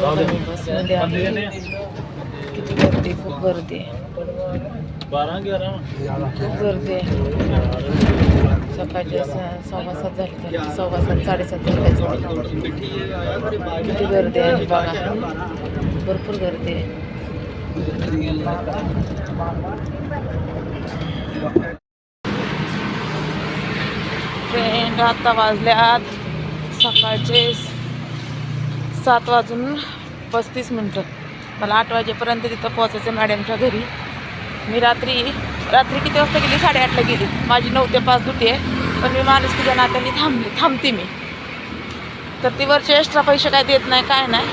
बसमध्ये किती गर्दी खूप गर्दी. खूप गर्दी. आहे सकाळचे स- सव्वा सात झाले सव्वा सात साडेसात झाले. किती गर्दी आहे बघा. भरपूर गर्दी आहे. ट्रेन आता वाजल्यात. सकाळचे सात वाजून पस्तीस मिनटं. मला आठ वाजेपर्यंत तिथं पोहोचायचं मॅडमच्या घरी. मी रात्री रात्री किती वाजता गेली? साडेआठला गेली. माझी नऊ ते पाच दुटी आहे. पण मी माणूस तुझ्या नात्याने थांबली थांबते मी. तर ती वरचे एक्स्ट्रा पैसे काय देत नाही काय नाही.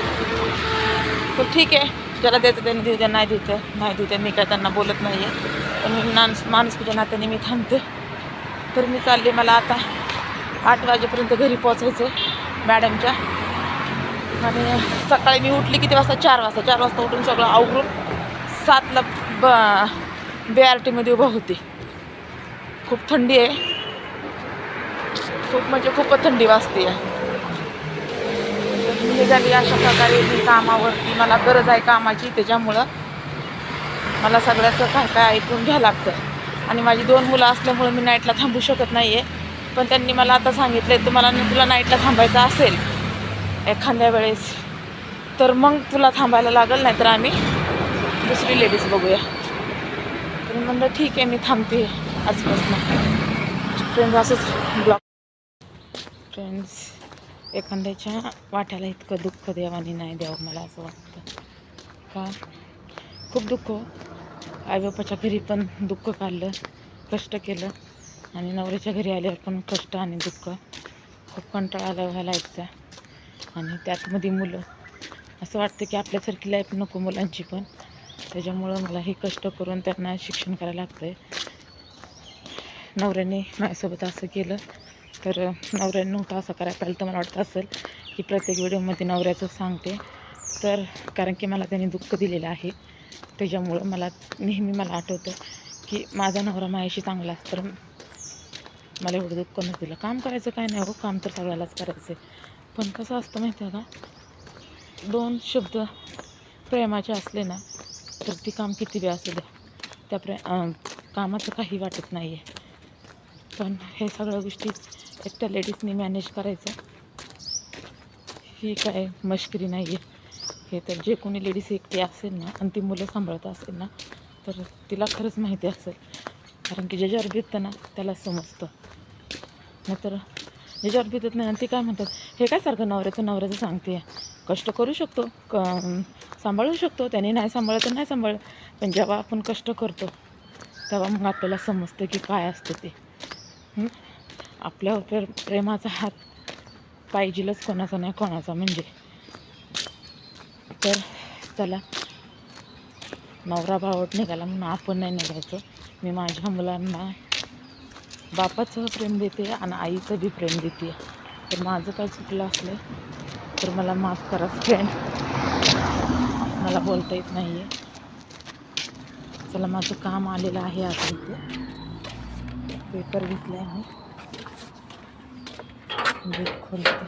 तर ठीक आहे. ज्याला देतं त्यांनी देऊ द्या नाही देतं नाही देऊ द्या. मी काय त्यांना बोलत नाही आहे पण मी माणूस माणूस तुझ्या नात्याने मी थांबते. तर मी चालले. मला आता आठ वाजेपर्यंत घरी पोचायचं आहे मॅडमच्या. आणि सकाळी मी उठली किती वाजता? चार वाजता. चार वाजता उठून सगळं आवरून सातला ब बे आर टीमध्ये उभं होते. खूप थंडी आहे. खूप म्हणजे खूपच थंडी वाजते. आहे मी निघाली अशा प्रकारे मी कामावरती. मला गरज आहे कामाची त्याच्यामुळं मला सगळ्याचं काय काय ऐकून घ्यावं लागतं. आणि माझी दोन मुलं असल्यामुळं मी नाईटला थांबू शकत नाही आहे पण त्यांनी मला आता सांगितलं आहे तुम्हाला तुला नाईटला थांबायचं असेल एखाद्या वेळेस. तर मग तुला थांबायला लागेल नाही तर आम्ही दुसरी लेडीज बघूया. तर म्हणलं ठीक आहे मी थांबते आजपासून. फ्रेंड्स असंच ब्लॉक फ्रेंड्स एखाद्याच्या वाट्याला इतकं दुःख देवानी नाही द्यावं मला असं वाटतं. का? खूप दुःख हो. आईबापाच्या घरी पण दुःख काढलं कष्ट केलं आणि नवऱ्याच्या घरी आल्यावर पण कष्ट आणि दुःख खूप कंटाळा आला व्हायला यायचा आणि त्यातमध्ये मुलं. असं वाटतं की आपल्यासारखी लाईफ नको मुलांची पण. त्याच्यामुळं मला हे कष्ट करून त्यांना शिक्षण करायला लागतं आहे नवऱ्याने माझ्यासोबत असं केलं. तर नवऱ्याने नव्हतं असं करायला पाहिजे तर मला वाटतं असेल की प्रत्येक व्हिडिओमध्ये नवऱ्याचं सांगते. तर कारण की मला त्यांनी दुःख दिलेलं आहे. त्याच्यामुळं मला नेहमी मला आठवतं की माझा नवरा माझ्याशी चांगला तर मला एवढं दुःख नसलं काम करायचं काय नाही हो काम तर सगळ्यालाच करायचं आहे पण कसं असतं माहिती आहे का? दोन शब्द प्रेमाचे असले ना तर ती काम किती बी असू द्या त्या प्रे कामाचं काही वाटत नाही आहे पण हे सगळ्या गोष्टी एकट्या लेडीजनी मॅनेज करायचं ही काय मश्करी नाही आहे हे तर जे कोणी लेडीज एकटी असेल ना आणि ती मुलं सांभाळत असेल ना तर तिला खरंच माहिती असेल. कारण की ज्याच्यावर घेतं ना त्याला समजतं. नाहीतर ज्याच्यावर बितत नाही आणि ती काय म्हणतात हे काय सारखं नवऱ्याचं नवऱ्याचं सांगते कष्ट करू शकतो क सांभाळू शकतो. त्याने नाही सांभाळलं तर नाही सांभाळलं पण जेव्हा आपण कष्ट करतो तेव्हा मग आपल्याला समजतं की काय असतं ते. आपल्यावर प्रे प्रेमाचा हात पाहिजेलच कोणाचा नाही कोणाचा म्हणजे. तर चला नवरा भावट निघाला म्हणून आपण नाही निघायचं. मी माझ्या मुलांना बापाचं प्रेम देते आणि आईचं बी प्रेम देते. तर माझं काय चुकलं असलं तर मला माफ करा फ्रेंड मला बोलता येत नाही आहे चला माझं काम आलेलं आहे आता इथे. पेपर घेतला आहे मी खोलते.